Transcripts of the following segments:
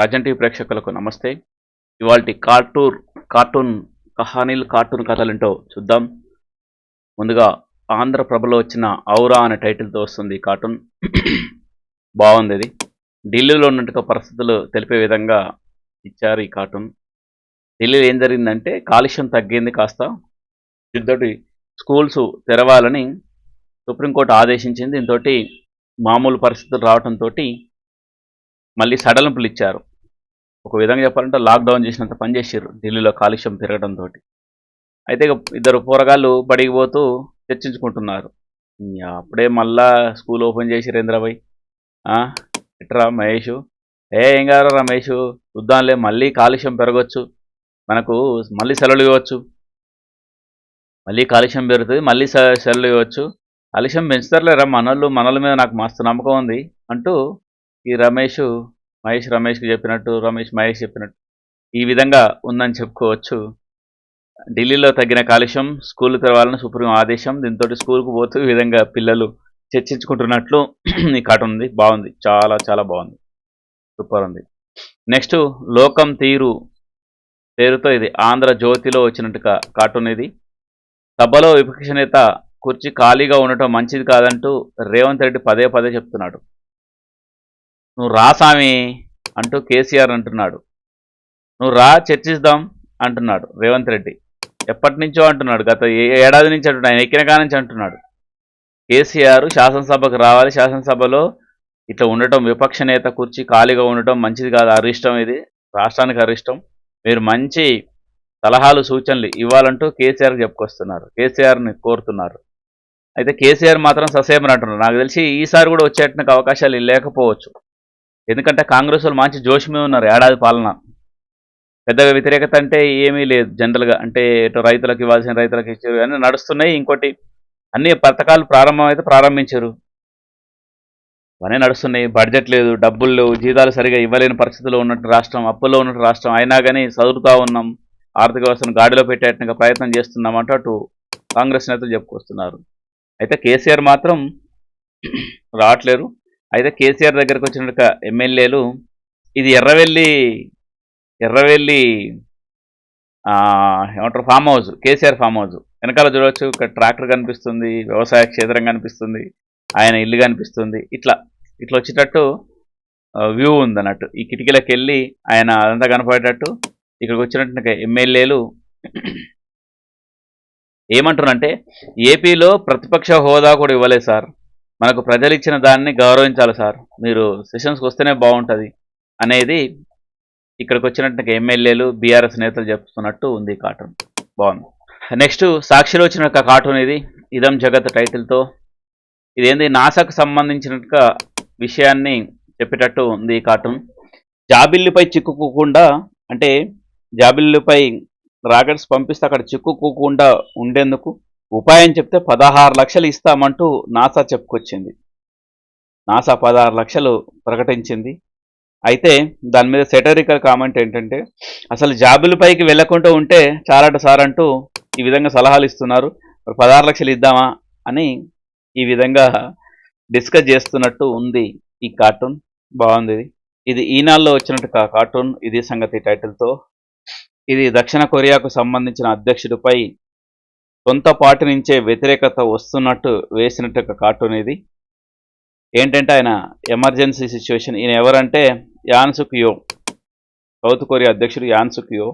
Rajan TV ప్రేక్షకులకు నమస్తే. ఇవాళ కార్టూర్ కార్టూన్ కహానీలు కార్టూన్ కథలుంటో చూద్దాం. ముందుగా ఆంధ్రప్రభలో వచ్చిన ఔరా అనే టైటిల్తో వస్తుంది ఈ కార్టూన్. బాగుంది ఇది. ఢిల్లీలో ఉన్నట్టుగా పరిస్థితులు తెలిపే విధంగా ఇచ్చారు ఈ కార్టూన్. ఢిల్లీలో ఏం జరిగిందంటే కాలుష్యం తగ్గింది కాస్త. దీంతో స్కూల్స్ తెరవాలని సుప్రీంకోర్టు ఆదేశించింది. దీంతో మామూలు పరిస్థితులు రావడంతో మళ్ళీ సడలింపులు ఇచ్చారు. ఒక విధంగా చెప్పాలంటే లాక్డౌన్ చేసినంత పని చేసారు ఢిల్లీలో కాలుష్యం పెరగడంతో అయితే ఇక ఇద్దరు పోరగాళ్ళు బడికి పోతూ చర్చించుకుంటున్నారు. అప్పుడే మళ్ళా స్కూల్ ఓపెన్ చేసి రేంద్రబాయ్ ఎట్రా మహేష్? ఏ ఏం కాదు రమేష్? చూద్దాంలే మళ్ళీ కాలుష్యం పెరగవచ్చు మనకు మళ్ళీ సెలవులు ఇవ్వచ్చు. మళ్ళీ కాలుష్యం పెరుగుతుంది మళ్ళీ సెలవులు ఇవ్వచ్చు. కాలుష్యం పెంచుతారులేరా మనోళ్ళు? మనల మీద నాకు మస్తు నమ్మకం ఉంది అంటూ ఈ రమేష్ మహేష్ రమేష్కి చెప్పినట్టు రమేష్ మహేష్ చెప్పినట్టు ఈ విధంగా ఉందని చెప్పుకోవచ్చు. ఢిల్లీలో తగ్గిన కాలుష్యం స్కూల్ తెరవాలని సుప్రీం ఆదేశం దీంతో స్కూల్కు పోతూ ఈ విధంగా పిల్లలు చర్చించుకుంటున్నట్లు ఈ కార్టూన్ ఉంది. బాగుంది. చాలా చాలా బాగుంది. సూపర్ ఉంది. నెక్స్ట్ లోకం తీరు పేరుతో ఇది ఆంధ్ర జ్యోతిలో వచ్చినట్టుగా కార్టూన్ ఇది. సభలో విపక్ష నేత కుర్చీ ఖాళీగా ఉండటం మంచిది కాదంటూ రేవంత్ రెడ్డి పదే పదే చెప్తున్నాడు. నువ్వు రా సామి అంటూ కేసీఆర్ అంటున్నాడు. నువ్వు రా చర్చిద్దాం అంటున్నాడు రేవంత్ రెడ్డి. ఎప్పటి నుంచో అంటున్నాడు. గత ఏడాది నుంచి అంటున్నాడు. ఆయన ఎక్కిన కానించి అంటున్నాడు. కేసీఆర్ శాసనసభకు రావాలి. శాసనసభలో ఇట్లా ఉండటం విపక్ష నేత కుర్చీ ఖాళీగా ఉండటం మంచిది కాదు. అరిష్టం ఇది. రాష్ట్రానికి అరిష్టం. మీరు మంచి సలహాలు సూచనలు ఇవ్వాలంటూ కేసీఆర్కి చెప్పుకొస్తున్నారు. కేసీఆర్ని కోరుతున్నారు. అయితే కేసీఆర్ మాత్రం ససేమని అంటున్నారు నాకు తెలిసి ఈసారి కూడా వచ్చేటానికి అవకాశాలు లేకపోవచ్చు. ఎందుకంటే కాంగ్రెస్ వాళ్ళు మంచి జోష్ మీద ఉన్నారు ఏడాది పాలన. పెద్దగా వ్యతిరేకత అంటే ఏమీ లేదు జనరల్గా అంటే ఇటు రైతులకు ఇవ్వాల్సిన రైతులకు ఇచ్చారు అని నడుస్తున్నాయి. ఇంకోటి అన్ని పథకాలు ప్రారంభమైతే ప్రారంభించారు. అవన్నీ నడుస్తున్నాయి. బడ్జెట్ లేదు డబ్బులు లేవు జీతాలు సరిగా ఇవ్వలేని పరిస్థితిలో ఉన్నట్టు రాష్ట్రం అప్పుల్లో ఉన్నట్టు రాష్ట్రం. అయినా కానీ చదువుతూ ఉన్నాం. ఆర్థిక వ్యవస్థను గాడిలో పెట్టేట్టుగా ప్రయత్నం చేస్తున్నాం అటు కాంగ్రెస్ నేతలు చెప్పుకొస్తున్నారు. అయితే కేసీఆర్ మాత్రం రావట్లేరు అయితే కేసీఆర్ దగ్గరకు వచ్చిన ఎమ్మెల్యేలు ఇది ఎర్రవెల్లి ఎర్రవెల్లి ఏమంటారు farm house KCR farm house. వెనకాల చూడవచ్చు ఇక్కడ ట్రాక్టర్ కనిపిస్తుంది వ్యవసాయ క్షేత్రం కనిపిస్తుంది ఆయన ఇల్లు కనిపిస్తుంది. ఇట్లా ఇట్లా వచ్చేటట్టు వ్యూ ఉంది అన్నట్టు ఈ కిటికీలకు వెళ్ళి ఆయన అదంతా కనపడేటట్టు ఇక్కడికి వచ్చినట్టు ఎమ్మెల్యేలు ఏమంటున్నారంటే ఏపీలో ప్రతిపక్ష హోదా కూడా ఇవ్వలేదు సార్. మనకు ప్రజలు ఇచ్చిన దాన్ని గౌరవించాలి సార్. మీరు సెషన్స్కి వస్తేనే బాగుంటుంది అనేది ఇక్కడికి వచ్చినట్టు ఎమ్మెల్యేలు బీఆర్ఎస్ నేతలు చెప్తున్నట్టు ఉంది ఈ కార్టూన్ బాగుంది. నెక్స్ట్ సాక్షిలో వచ్చిన ఒక కార్టూన్ ఇది. ఇదం జగత్ టైటిల్తో. ఇదేంది? నాసాకు సంబంధించినట్టుగా విషయాన్ని చెప్పేటట్టు ఉంది ఈ కార్టూన్ జాబిల్లిపై చిక్కుకోకుండా అంటే జాబిల్లిపై రాకెట్స్ పంపిస్తే అక్కడ చిక్కుకోకుండా ఉండేందుకు ఉపాయం చెప్తే పదహారు లక్షలు ఇస్తామంటూ నాసా చెప్పుకొచ్చింది. నాసా పదహారు లక్షలు ప్రకటించింది. అయితే దాని మీద సెటరికల్ కామెంట్ ఏంటంటే అసలు జాబులపైకి వెళ్ళకుండా ఉంటే చాలట సార్ అంటూ ఈ విధంగా సలహాలు ఇస్తున్నారు. మరి పదహారు లక్షలు ఇద్దామా అని ఈ విధంగా డిస్కస్ చేస్తున్నట్టు ఉంది ఈ కార్టూన్ బాగుంది ఇది. ఈనాల్లో వచ్చినట్టు కార్టూన్ ఇది సంగతి టైటిల్తో ఇది దక్షిణ కొరియాకు సంబంధించిన అధ్యక్షుడిపై సొంత పార్టీ నుంచే వ్యతిరేకత వస్తున్నట్టు వేసినట్టు ఒక కార్టూన్ ఇది. ఏంటంటే ఆయన ఎమర్జెన్సీ సిచ్యువేషన్. ఈయన ఎవరంటే యాన్సుక్యో సౌత్ కొరియా అధ్యక్షుడు యాన్సుక్యో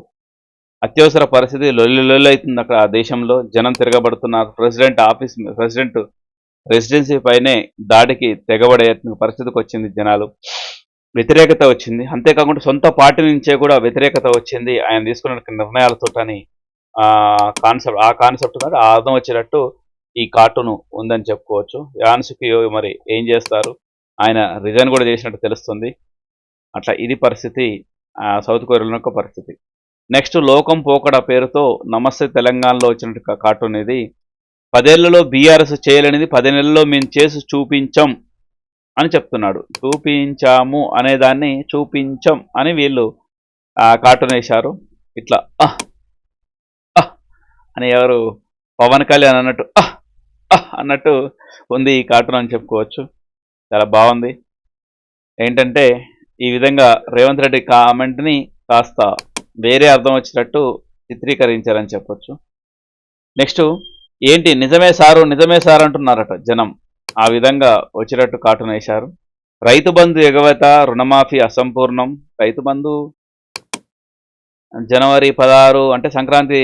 అత్యవసర పరిస్థితి లొల్లి లొల్లి అవుతుంది అక్కడ ఆ దేశంలో. జనం తిరగబడుతున్నారు. ప్రెసిడెంట్ ఆఫీస్ ప్రెసిడెంట్ రెసిడెన్సీ పైనే దాడికి తెగబడే పరిస్థితికి వచ్చింది జనాలు. వ్యతిరేకత వచ్చింది. అంతేకాకుండా సొంత పార్టీ నుంచే కూడా వ్యతిరేకత వచ్చింది. ఆయన తీసుకున్న నిర్ణయాలతోటని కాన్సెప్ట్ ఆ కాన్సెప్ట్ మీద అర్థం వచ్చేటట్టు ఈ కార్టూన్ ఉందని చెప్పుకోవచ్చు. యాన్సుకి మరి ఏం చేస్తారు? ఆయన రిజైన్ కూడా చేసినట్టు తెలుస్తుంది. అట్లా ఇది పరిస్థితి సౌత్ కొరియాలో యొక్క పరిస్థితి. నెక్స్ట్ లోకం పోకడ పేరుతో నమస్తే తెలంగాణలో వచ్చినట్టు కార్టూన్ ఇది. పదేళ్ళలో బీఆర్ఎస్ చేయలేనిది పది నెలల్లో మేము చేసి చూపించం అని చెప్తున్నాడు. చూపించాము అనేదాన్ని చూపించం అని వీళ్ళు కార్టూన్ వేశారు. ఇట్లా అని ఎవరు? పవన్ కళ్యాణ్ అన్నట్టు అన్నట్టు ఉంది ఈ కార్టూన్ అని చెప్పుకోవచ్చు. చాలా బాగుంది. ఏంటంటే ఈ విధంగా రేవంత్ రెడ్డి కామెంట్ని కాస్త వేరే అర్థం వచ్చినట్టు చిత్రీకరించారని చెప్పొచ్చు. నెక్స్ట్ ఏంటి? నిజమే సారు నిజమే సారు అంటున్నారట జనం. ఆ విధంగా వచ్చినట్టు కార్టూన్ వేశారు. రైతు బంధు ఎగవత రుణమాఫీ అసంపూర్ణం రైతు బంధు జనవరి పదహారు అంటే సంక్రాంతి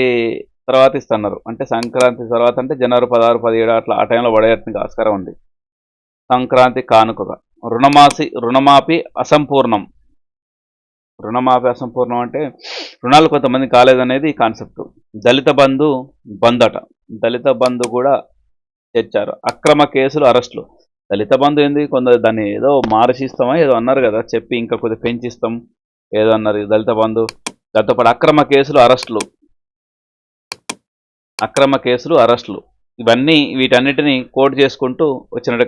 తర్వాత ఇస్తున్నారు. అంటే సంక్రాంతి తర్వాత అంటే జనవరి పదహారు పదిహేడు అట్లా ఆ టైంలో పడేయడానికి ఆస్కారం ఉంది. సంక్రాంతి కానుకగా. రుణమాసి రుణమాఫీ అసంపూర్ణం. రుణమాఫీ అసంపూర్ణం అంటే రుణాలు కొంతమంది కాలేదనేది కాన్సెప్ట్. దళిత బంధు బంద్ అట దళిత బంధు కూడా తెచ్చారు. అక్రమ కేసులు అరెస్టులు. దళిత బంధు ఏంది? కొందరు దాన్ని ఏదో మార్చిస్తామా ఏదో అన్నారు కదా చెప్పి ఇంకా కొద్దిగా పెంచిస్తాం. ఏదో అన్నారు దళిత బంధు. దాంతోపాటు అక్రమ కేసులు అరెస్టులు. అక్రమ కేసులు అరెస్టులు. ఇవన్నీ వీటన్నిటిని కోట్ చేసుకుంటూ వచ్చినట్టు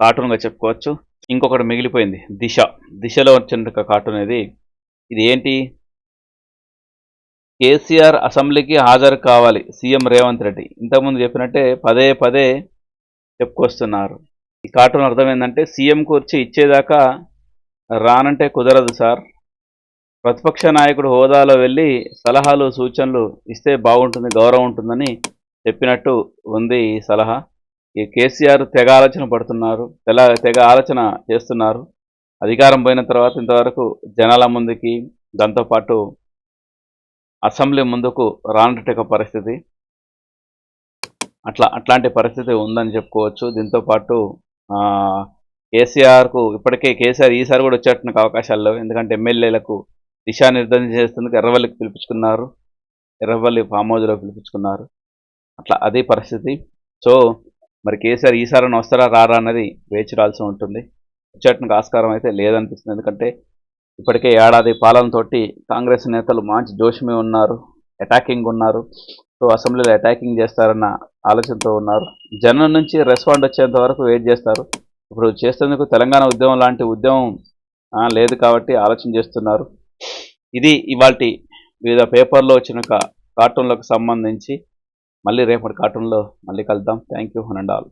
కార్టూన్గా చెప్పుకోవచ్చు. ఇంకొకటి మిగిలిపోయింది దిశ. దిశలో వచ్చినట్టు కార్టూన్ ఇది ఇది ఏంటి? కేసీఆర్ అసెంబ్లీకి హాజరు కావాలి సీఎం రేవంత్ రెడ్డి. ఇంతకుముందు చెప్పినట్టే పదే పదే చెప్పుకొస్తున్నారు. ఈ కార్టూన్ అర్థం ఏంటంటే కూర్చి ఇచ్చేదాకా రానంటే కుదరదు సార్. ప్రతిపక్ష నాయకుడు హోదాలో వెళ్ళి సలహాలు సూచనలు ఇస్తే బాగుంటుంది గౌరవం ఉంటుందని చెప్పినట్టు ఉంది ఈ సలహా. ఈ కేసీఆర్ తెగ ఆలోచన పడుతున్నారు తెల తెగ ఆలోచన చేస్తున్నారు. అధికారం పోయిన తర్వాత ఇంతవరకు జనాల ముందుకి దాంతోపాటు అసెంబ్లీ ముందుకు రానట్టు పరిస్థితి. అట్లా అట్లాంటి పరిస్థితి ఉందని చెప్పుకోవచ్చు. దీంతో పాటు కేసీఆర్కు ఇప్పటికే కేసీఆర్ ఈసారి కూడా వచ్చేట్టున్న అవకాశాలు లేవు. ఎందుకంటే ఎమ్మెల్యేలకు దిశానిర్ధం చేసేందుకు ఎర్రవల్లికి పిలిపించుకున్నారు. ఎర్రవల్లి ఫామ్ హౌజ్లో పిలిపించుకున్నారు. అట్లా అదే పరిస్థితి. సో మరి కేసీఆర్ ఈసారి వస్తారా రారా అన్నది వేచిరాల్సి ఉంటుంది. వచ్చేటానికి ఆస్కారం అయితే లేదనిపిస్తుంది. ఎందుకంటే ఇప్పటికే ఏడాది పాలనతోటి కాంగ్రెస్ నేతలు మంచి జోషమే ఉన్నారు అటాకింగ్ ఉన్నారు. సో అసెంబ్లీలో అటాకింగ్ చేస్తారన్న ఆలోచనతో ఉన్నారు. జనం నుంచి రెస్పాండ్ వచ్చేంత వరకు వెయిట్ చేస్తారు. ఇప్పుడు చేసేందుకు తెలంగాణ ఉద్యమం లాంటి ఉద్యమం లేదు కాబట్టి ఆలోచన చేస్తున్నారు. ఇది ఇవాళ వివిధ పేపర్లో వచ్చిన కార్టూన్లకు సంబంధించి మళ్ళీ రేపటి కార్టూన్లో మళ్ళీ కలుద్దాం. Thank you and all